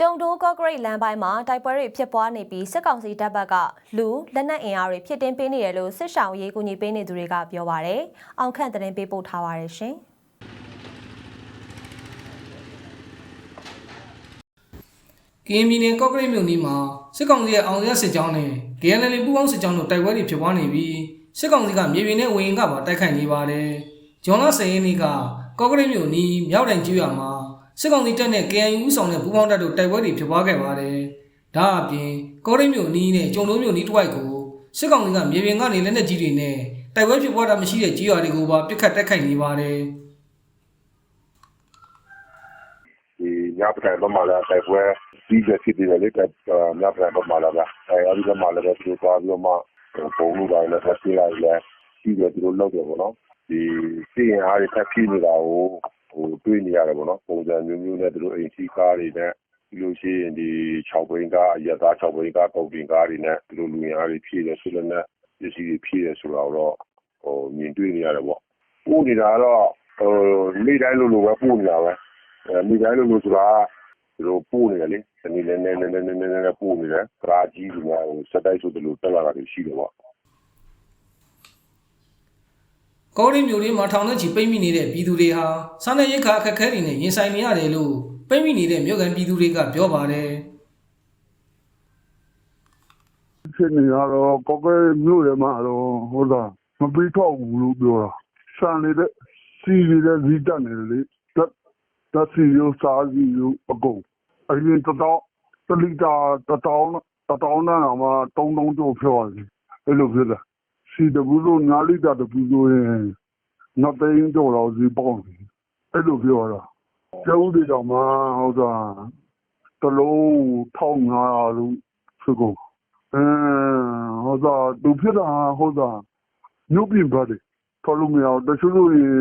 ကျုံတိုးကော့ဂရိတ်လမ်းပိုင်းမှာတိုက်ပွဲတွေဖြစ်ပွားနေပြီးစစ်ကောင်စီတပ်ဘက်ကလူလက်နက်အင်အားတွေဖြစ်တင်းပေးနေတယ်လို့စစ်ဆောင်ရေးကူညီပေးနေသူတွေကပြောပါရယ်။အောင်ခန့်သတင်းပေးပို့ထားပါရရှင်။ကရင်ပြည်နယ်ကော့ကရိတ်မြို့နီးမှာစစ်ကောင်စီရဲ့အောင်ရစစ်ကြောင်းနဲ့ DNL ပူးပေါင်းစစ်ကြောင်းတို့တိုက်ပွဲတွေဖြစ်ပွားနေပြီးစစ်ကောင်စီကမြေပြင်နဲ့ဝရင်ကပါတိုက်ခိုက်နေပါတယ်။ဂျွန်လ10ရက်နေ့ကကော့ကရိတ်မြို့နီးမြောက်တိုင်ကျွော်မှာ စစ်ကောင်စီတပ်နဲ့ KNU ဦးဆောင်တဲ့ပူးပေါင်းတပ်တို့တိုက်ပွဲတွေဖြစ်ပွားခဲ့ပါတယ်။ဒါအပြင်ကော့ကရိတ်မြို့နီးနဲ့ကျုံလုံးမြို့နီးတစ်ဝိုက်ကိုစစ်ကောင်စီကမြေပြင်ကနေလက်နက်ကြီးတွေနဲ့တိုက်ပွဲဖြစ်ပွားတာမရှိတဲ့ကြေးရွာတွေကိုပါပစ်ခတ်တိုက်ခိုက်နေပါတယ်။ဒီညပတိုင်းဘက်မှာလည်းတိုက်ပွဲပြီးရဖြစ်တယ်လေကညပတိုင်းဘက်မှာလည်းအဲအဲဒီဘက်မှာလည်းသူသွားပြီးတော့မှပုံလို့ပါလည်းဆက်ပြေးလိုက်လဲပြီးတယ်သူတို့လောက်တယ်ပေါ့နော်ဒီစီရင်အားတွေထပ်ပြီးနေတာကို ဟိုတွေးနေရတယ်ပေါ့နော်ပုံစံမျိုးမျိုးနဲ့သူတို့အိမ်စီကားတွေနဲ့ပြီးလို့ရှိရင်ဒီ6ဘိန်းကားအရက်သား6ဘိန်းကားပုံတင်ကားတွေနဲ့သူတို့လူရင်အားတွေဖြည့်တယ်ဆိုလည်းနဲ့ပစ္စည်းတွေဖြည့်တယ်ဆိုတော့တော့ဟိုမြင်တွေ့နေရတယ်ပေါ့ပို့နေတာတော့ဟိုနေ့တိုင်းလိုလိုပဲပို့နေတာပဲအဲမိတိုင်းလိုလိုဆိုတာသူတို့ပို့နေတယ်လေဒီနေ့နည်းနည်းနည်းနည်းနည်းနည်းပို့နေတယ်ကရာကြီးကဟိုစက်တိုက်ဆိုတယ်လို့တက်လာတာရှိတယ်ပေါ့ ကောရိမျိုးတွေမှာထောင်နဲ့ချီပိတ်မိနေတဲ့ပြည်သူတွေဟာစားနပ်ရိက္ခာအခက်အခဲတွေနဲ့ရင်ဆိုင်နေရတယ်လို့ပိတ်မိနေတဲ့မြို့ကန်ပြည်သူတွေကပြောပါတယ်ဖြစ်နေရတော့ကောက်ကဲမြို့ရမှာတော့ဟုတ်လားမပြီးတော့ဘူးလို့ပြောတာဆန်နေတဲ့စီရီတဲ့ဇီတက်နေတယ်လေတက်တက်စီရိုးစားစီရိုးအကုန်အရင်တတော့တလီတာတတောင်းတတောင်းနဲ့တော့မှတုံးတုံးတို့ပြောတယ်အဲ့လိုဖြစ်တာ စီတဘူးလို့နားလီတာတဘူးလို့ရင်နှစ်သိန်းတော့တော့ဇီပေါင်းတယ်အဲ့လိုပြောတာကျုပ်တွေတော့မှဟုတ်တာတလုံး1500လို့ဖြစ်ကုန်အဲဟောတာဒုဖြစ်တာဟောတာညုတ်ပြင်ပါတယ်တော်လို့မရဘူးတချို့လို့ရင်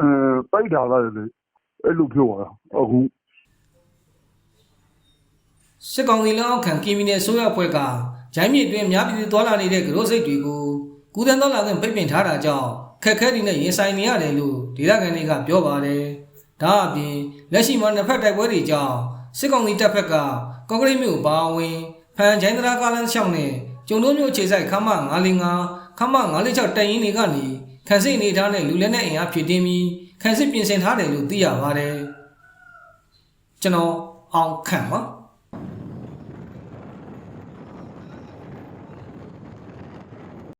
အဲပိုက်တာလိုက်လေအဲ့လိုပြောတာအခုစစ်ကောင်စီလက်အောက်ခံကင်မီနယ်ဆိုးရအဖွဲ့က ဂျိုင်းမြေတွင်အများပြည်သူသွားလာနေတဲ့ကရိုးစိတ်တွေကိုကုသန်းသွားလာခွင့်ပိတ်ပင်ထားတာကြောင့်ခက်ခဲတွေနဲ့ရင်ဆိုင်နေရတယ်လို့ဒေသခံတွေကပြောပါတယ်။ဒါအပြင်လက်ရှိမှာနှစ်ဖက်တိုက်ပွဲတွေကြောင့်စစ်ကောင်စီတပ်ဖက်ကကော့ကရိတ်မြို့ပါဝင်ဖန်ချိုင်းတရာကားလန်းရှောင်းနဲ့ကျုံတို့မြို့ခြေဆိုင်ခမ905ခမ946တိုင်ရင်တွေကနေခန်းစစ်အနေထားနဲ့လူလက်နက်အင်အားဖြည့်တင်းပြီးခန်းစစ်ပြင်ဆင်ထားတယ်လို့သိရပါတယ်။ကျွန်တော်အောင်ခန့်ပါ